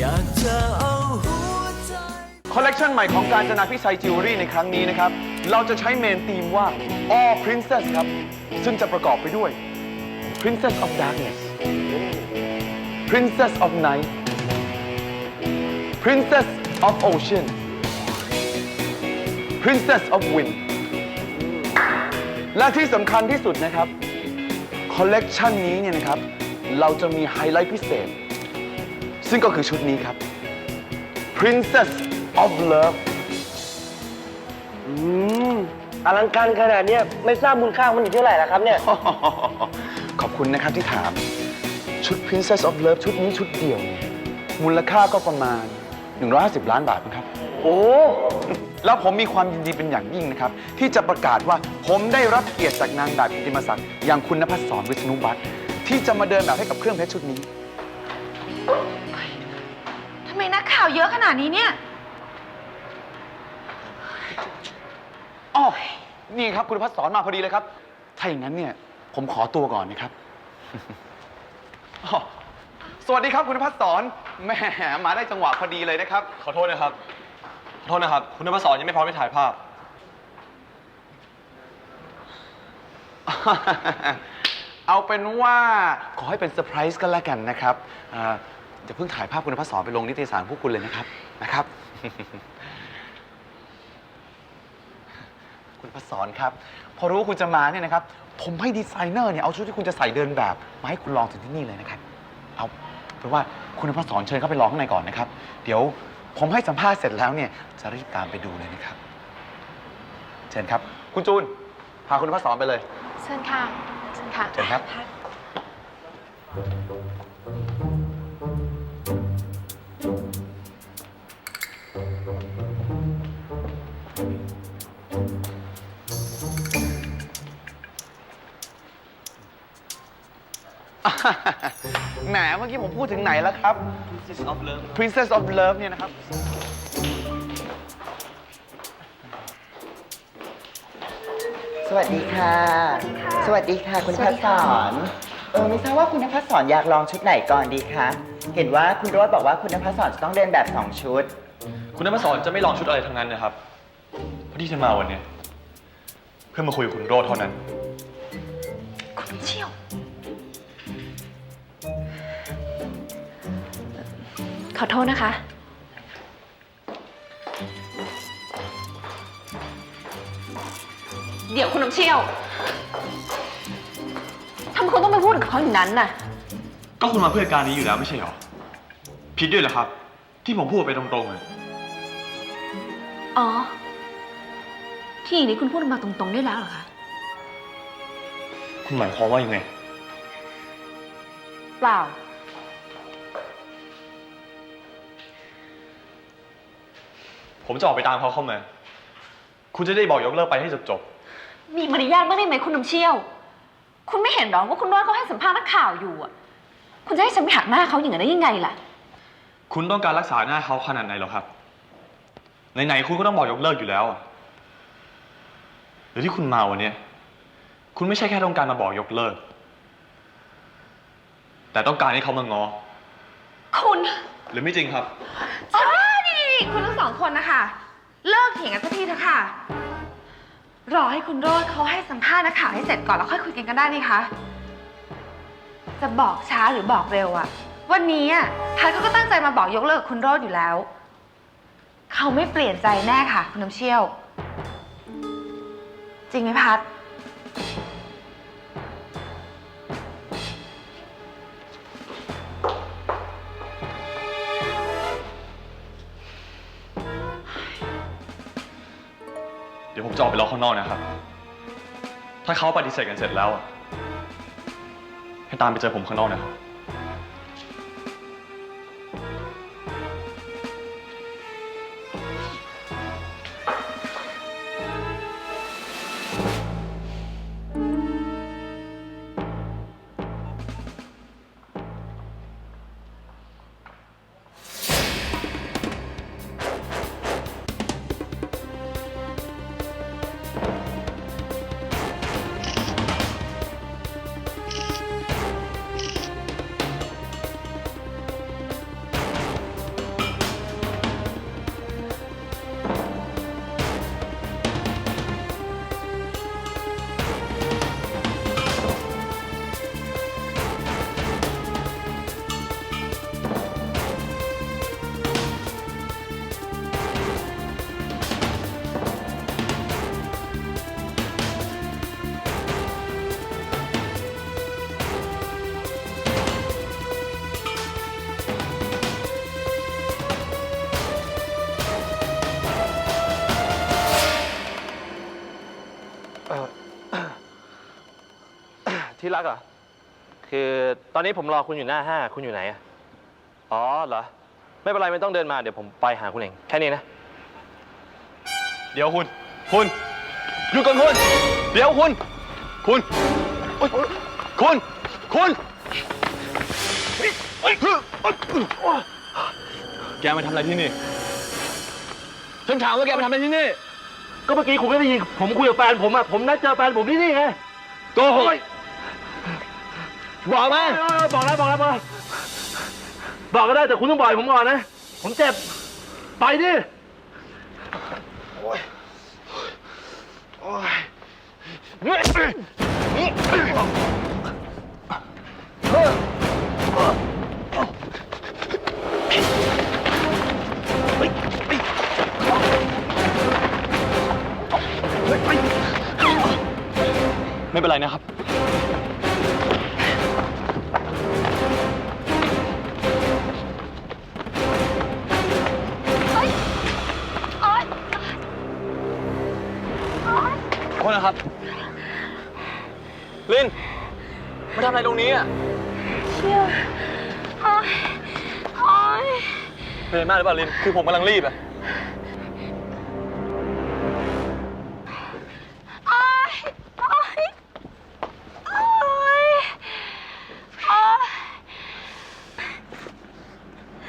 อยากจะเอาหัวใจ คอลเลกชันใหม่ของการจนาพิชัยจิวเวลรี่ในครั้งนี้นะครับ เราจะใช้เมนธีมว่า All Princess ครับ ซึ่งจะประกอบไปด้วย Princess of Darkness Princess of Night Princess of Ocean Princess of Wind และที่สำคัญที่สุดนะครับ คอลเลกชันนี้เนี่ยนะครับ เราจะมีไฮไลท์พิเศษ ซึ่งก็คือชุดนี้ครับ Princess of Love อืมอลังการขนาดเนี้ยไม่ทราบมูลค่ามันอยู่เท่าไหร่ละครับเนี่ยขอบคุณนะครับที่ถาม ชุด Princess of Love ชุดนี้ชุดเดียวเนี่ยมูลค่าก็ประมาณ 150 ล้านบาทนะครับ โอ้ แล้วผมมีความยินดีเป็นอย่างยิ่งนะครับ ที่จะประกาศว่าผมได้รับเกียรติจากนางแบบกิติมศักดิ์อย่างคุณนภัสสรวิษณุบัตรที่จะมาเดินแบบให้กับเครื่องเพชรชุดนี้ทำไมนักข่าวเยอะขนาดนี้เนี่ย อ๋อนี่ครับคุณนภัสสรมาพอดีเลยครับ ถ้าอย่างนั้นเนี่ย ผมขอตัวก่อนนะครับอ๋อสวัสดีครับคุณนภัสสรแหมมาได้จังหวะพอดีเลยนะครับ ขอโทษนะครับ ขอโทษนะครับ คุณนพศรยังไม่พร้อมไปถ่ายภาพ เอาเป็นว่าขอให้เป็นเซอร์ไพรส์กันแล้วกันนะครับอ่า อย่าเพิ่งถ่ายภาพคุณนภัสสรไปลงนิตยสารพวกคุณเลยนะครับ นะครับ คุณนภัสสรครับ พอรู้ว่าคุณจะมาเนี่ยนะครับ ผมให้ดีไซเนอร์เนี่ยเอาชุดที่คุณจะใส่เดินแบบมาให้คุณลองถึงที่นี่เลยนะครับ เอาเป็นว่าคุณนภัสสรเชิญเข้าไปลองข้างในก่อนนะครับ เดี๋ยวผมให้สัมภาษณ์เสร็จแล้วเนี่ยจะรีบตามไปดูเลยนะครับ เชิญครับ คุณจูน พาคุณนภัสสรไปเลย เชิญค่ะ เชิญค่ะ เชิญครับ แหมเมื่อกี้ผมพูดถึงไหนแล้วครับ Princess of Love Princess of Love เนี่ยนะครับ สวัสดีค่ะ สวัสดีค่ะคุณสวัพัสฒดีสค่ะอนเออไม่ทราบว่าคุณนภัสสอนอยากลองชุดไหนก่อนดีคะ เห็นว่าคุณโรดบอกว่าคุณนภัสสอนจะต้องเดินแบบสองชุด คุณนพศรจะไม่ลองชุดอะไรทั้งนั้นนะครับเพราะที่ฉันมาวันเนี้ยเพื่อมาคุยกับคุณโรดเท่านั้น ขอโทษนะคะ เดี๋ยวคุณน้ำเชี่ยวทำไมคุณต้องไปพูดกับเขาอย่างนั้นน่ะ ก็คุณมาเพื่อการนี้อยู่แล้วไม่ใช่หรอ ผิดด้วยเหรอครับ ที่ผมพูดไปตรงๆเลยอ๋อ ที่อย่างนี้คุณพูดมาตรงๆได้แล้วเหรอคะ คุณหมายความว่ายังไง เปล่า ผมจะออกไปตามเขาเข้ามา คุณจะได้บอกยกเลิกไปให้จบมีมารยาทบ้างได้ไหมคุณน้ำเชี่ยว คุณไม่เห็นหรอว่าคุณโรอดเขาให้สัมภาษณ์นักข่าวอยู่อะ คุณจะให้ฉันไปหักหน้าเขาอย่างนั้นได้ยังไงล่ะ ๆคุณต้องการรักษาหน้าเขาขนาดไหนเหรอครับ ไหนๆคุณก็ต้องบอกยกเลิกอยู่แล้วอะหรือที่คุณมาวันเนี้ยคุณไม่ใช่แค่ต้องการมาบอกยกเลิก แต่ต้องการให้เขามางอ คุณ หรือไม่จริงครับ ใช่ นี่คุณทั้งสองคนนะคะ เลิกเถียงกันสักทีเถอะค่ะ รอให้คุณโรดเขาให้สัมภาษณ์นักข่าวให้เสร็จก่อนแล้วค่อยคุยกันกันได้นี่คะ จะบอกช้าหรือบอกเร็วอะวันนี้อะพัดเขาก็ตั้งใจมาบอกยกเลิกคุณโรดอยู่แล้ว เขาไม่เปลี่ยนใจแน่ค่ะ คุณน้ำเชี่ยว จริงไหมพัด ดี๋ยวผมจะออกไปรอข้างนอกนะครับ ถ้าเขาปฏิเสธกันเสร็จแล้ว ให้ตามไปเจอผมข้างนอกนะครับ ที่รักเหรอ คือตอนนี้ผมรอคุณอยู่หน้าห้าคุณอยู่ไหนอะอ๋อเหรอ ไม่เป็นไรไม่ต้องเดินมาเดี๋ยวผมไปหาคุณเอง แค่นี้นะ เดี๋ยวคุณ คุณหยุดก่อนคุณ เดี๋ยวคุณ คุณโอ๊ยคุณ คุณเฮ้ยเฮ้ยแกมาทำอะไรที่นี่ ฉันถามว่าแกมาทำอะไรที่นี่ ก็เมื่อกี้คุณก็ได้ยินผมคุยกับแฟนผมอะผมนัดเจอแฟนผมที่นี่ไง โกหก บอกไหมบอกแล้วบอกแล้วบอกแล้วบอกก็ได้แต่คุณต้องบอกให้ผมก่อนนะ ผมเจ็บ ไปดิไม่ โทษนะครับ ลินมาทำอะไรตรงนี้อะเชี่ยวโอ๊ยโอ๊ยเป็นไรมากหรือเปล่าลิน คือผมกำลังรีบอะโอ๊ยโอ๊ยโอ๊ยโอ๊ย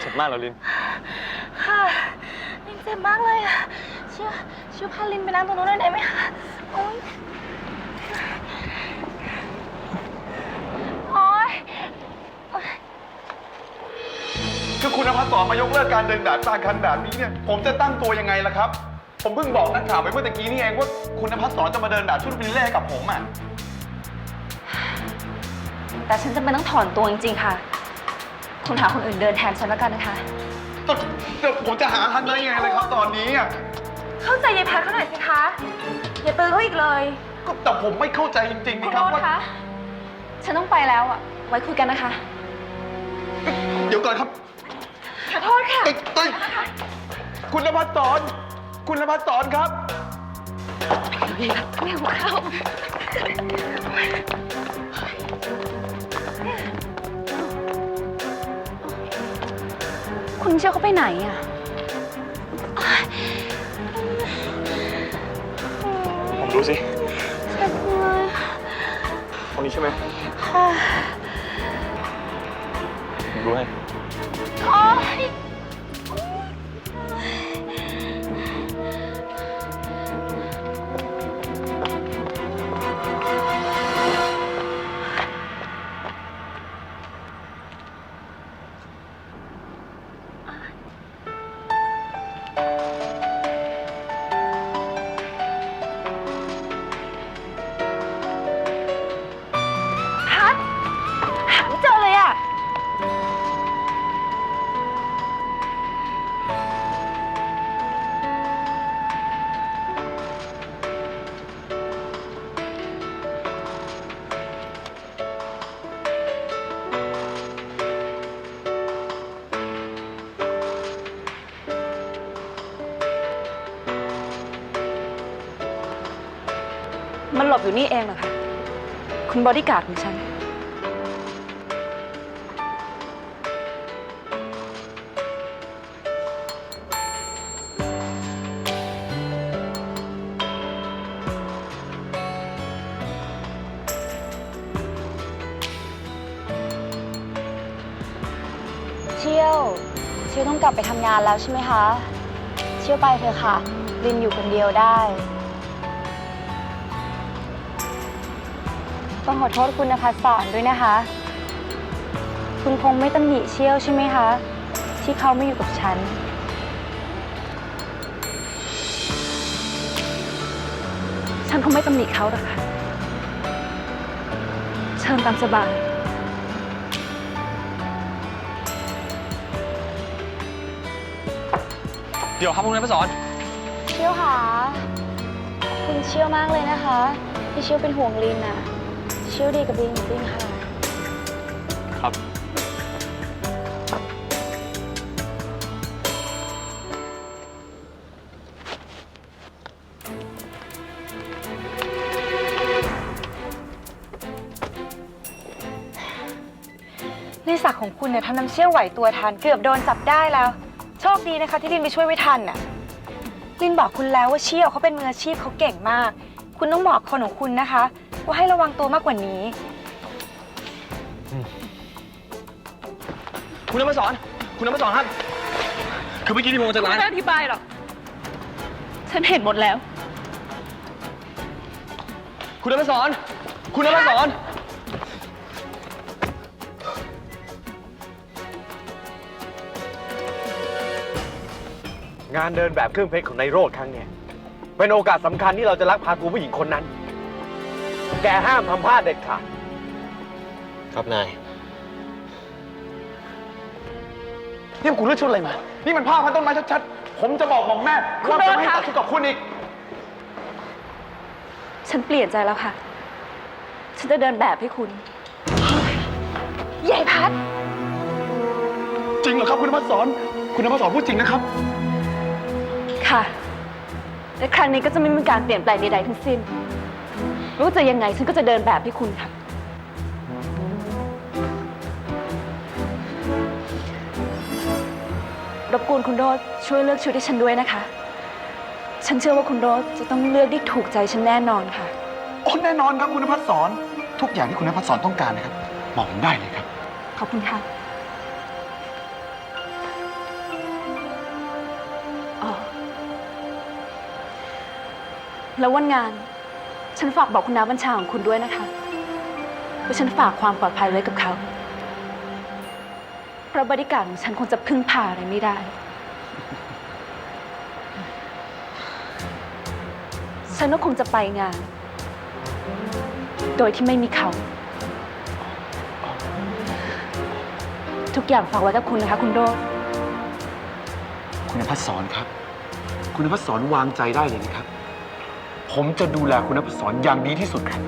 เจ็บมากเหรอลิน ค่ะลินเจ็บมากเลยอะเชื่อเชื่อพาลินไปนั่งตรงนู้นหน่อยได้ไหมคะ อคุณนภัสสอนมายกเลิกการเดินแบบกลางคันแบบนี้เนี่ยผมจะตั้งตัวยังไงล่ะครับ ผมเพิ่งบอกนักข่าวไปเมื่อตะกี้นี่เองว่าคุณนภัสสอนจะมาเดินแบบชุดวิลเล่กับผมอะแต่ฉันจะไม่ต้องถอนตัวจริงๆค่ะ คุณหาคนอื่นเดินแทนฉันแล้วกันนะคะแต่แต่ผมจะหาทันได้ยังไงเลยครับตอนนี้อะเข้าใจยายแพทเขาหน่อยสิคะอย่าตื้อเขาอีกเลยก็แต่ผมไม่เข้าใจจริงๆคุนี่ณครับโรดว่า คะฉันต้องไปแล้วอะไว้คุยกันนะคะ เดี๋ยวก่อนครับ ขอโทษค่ะเอ้ยเอ้ยคุณนภัสสอน คุณนภัสสอนครับ ไม่หัวเข้า คุณเชื่อเขาไปไหนอะผมดูสิเจ็บเลยคนนี้ใช่ไหมค่ะผมดูให้ มันหลบอยู่นี่เองเหรอคะคุณบอดี้การ์ดของฉันเชี่ยวเชี่ยวต้องกลับไปทำงานแล้วใช่ไหมคะเชี่ยวไปเถอะค่ะ ลินอยู่คนเดียวได้ ต้องขอโทษคุณนภัสสอนด้วยนะคะ คุณคงไม่ตำหนิเชี่ยวใช่ไหมคะ ที่เขาไม่อยู่กับฉัน ฉันคงไม่ตำหนิเขาหรอกค่ะ เชิญตามสบายเดี๋ยวครับคุณนายพสอนเชี่ยวค่ะขอบคุณเชี่ยวมากเลยนะคะ ที่เชี่ยวเป็นห่วงลินน่ะเชี่ยวดีกับลินจริงๆค่ะ ครับของคุณเนี่ยทำน้ำเชี่ยวไหวตัวทันเกือบโดนจับได้แล้ว โชคดีนะคะที่ลินไปช่วยไว้ทันน่ะ ลินบอกคุณแล้วว่าเชี่ยวเขาเป็นมืออาชีพเขาเก่งมาก คุณต้องบอกคนของคุณนะคะ ว่าให้ระวังตัวมากกว่านี้ คุณน้ำมาสอน คุณน้ำมาสอนครับ คือเมื่อกี้ที่ผมออกจากร้าน ไม่อธิบายหรอก ฉันเห็นหมดแล้ว คุณน้ำมาสอน คุณน้ำมาสอน งานเดินแบบเครื่องเพชรของนายโรดครั้งเนี้ยเป็นโอกาสสำคัญที่เราจะลักพาตัวผู้หญิงคนนั้น แกห้ามทำพลาดเด็ดขาด ครับนาย นี่คุณเลือกชุดอะไรมา นี่มันผ้าพันต้นไม้ชัดๆ ผมจะบอกหมอมแม่ว่าจะไม่ให้ตัดชุดกับคุณอีก ฉันเปลี่ยนใจแล้วค่ะ ฉันจะเดินแบบให้คุณใหญ่พัด จริงเหรอครับคุณนภัสสอน คุณนภัสสอนพูดจริงนะครับ ค่ะ และครั้งนี้ก็จะไม่มีการเปลี่ยนแปลงใดๆทั้งสิ้น ไม่ว่าจะยังไงฉันก็จะเดินแบบให้คุณค่ะ รบกวนคุณโรสช่วยเลือกชุดให้ฉันด้วยนะคะ ฉันเชื่อว่าคุณโรสจะต้องเลือกได้ถูกใจฉันแน่นอนค่ะ โอ้แน่นอนครับคุณนภัสสอนทุกอย่างที่คุณนภัสสอนต้องการนะครับบอกผมได้เลยครับ ขอบคุณค่ะอ๋อแล้ววันงาน ฉันฝากบอกคุณน้าบัญชาของคุณด้วยนะคะว่าฉันฝากความปลอดภัยไว้กับเขา เพราะบริการของฉันคงจะพึ่งพาอะไรไม่ได้ ฉันก็คงจะไปงาน โดยที่ไม่มีเขา ทุกอย่างฝากไว้กับคุณนะคะ คุณโรจน์คุณนภัสสอนครับ คุณนภัสสอนวางใจได้เลยนะครับ ผมจะดูแลคุณนภัสสอนอย่างดีที่สุดครับ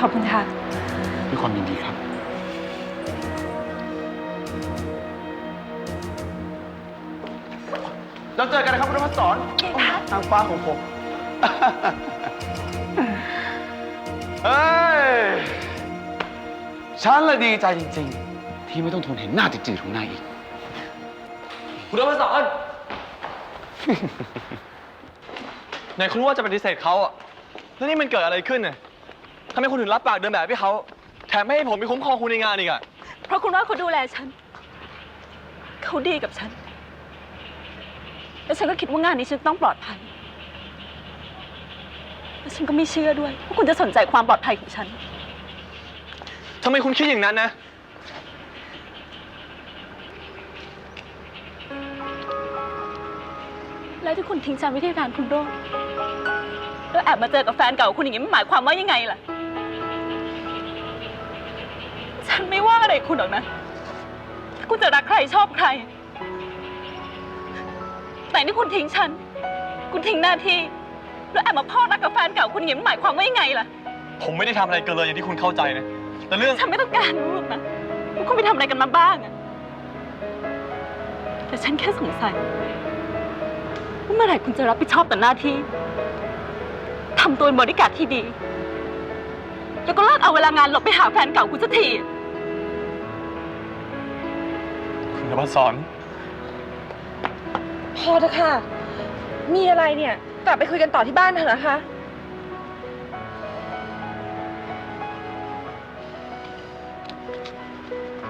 ขอบคุณค่ะ ด้วยความยินดีครับ เราเจอกันนะครับคุณนภัสสอนนางฟ้าของผม เฮ้ย ฉันละดีใจจริง ๆ ที่ไม่ต้องทนเห็นหน้าจืดๆของนายอีก คุณน้ำมาสอน ไหนคุณว่าจะปฏิเสธเขาอะแล้วนี่มันเกิดอะไรขึ้นน่ะทำไมคุณถึงรับปากเดินแบบให้เขา แถมไม่ให้ผมไปคุ้มครองคุณในงานอีกอะเพราะคุณว่าเขาดูแลฉัน เขาดีกับฉัน แล้วฉันก็คิดว่างานนี้ฉันต้องปลอดภัย แล้วฉันก็ไม่เชื่อด้วยว่าคุณจะสนใจความปลอดภัยของฉัน ทำไมคุณคิดอย่างนั้นนะ แล้วที่คุณทิ้งฉันไว้ที่ร้านคุณโรจน์แล้วแอบมาเจอกับแฟนเก่าคุณอย่างนี้มันหมายความว่ายังไงล่ะ ฉันไม่ว่าอะไรคุณหรอกนะถ้าคุณจะรักใครชอบใคร แต่นี่คุณทิ้งฉัน คุณทิ้งหน้าที่ แล้วแอบมาพ่อรักกับแฟนเก่าคุณอย่างนี้มันหมายความว่ายังไงล่ะ ผมไม่ได้ทำอะไรเกินเลยอย่างที่คุณเข้าใจนะ แต่เรื่อง ฉันไม่ต้องการรู้หรอกนะว่าคุณไปทำอะไรกันมาบ้างอะแต่ฉันแค่สงสัย ว่าเมื่อไหร่คุณจะรับผิดชอบต่อหน้าที่ทำตัวเป็นบริการที่ดี แล้วก็เลิกเอาเวลางานหลบไปหาแฟนเก่าคุณสักที คุณจะมาสอนพอเถอะค่ะ มีอะไรเนี่ย กลับไปคุยกันต่อที่บ้านเถอะนะคะ ค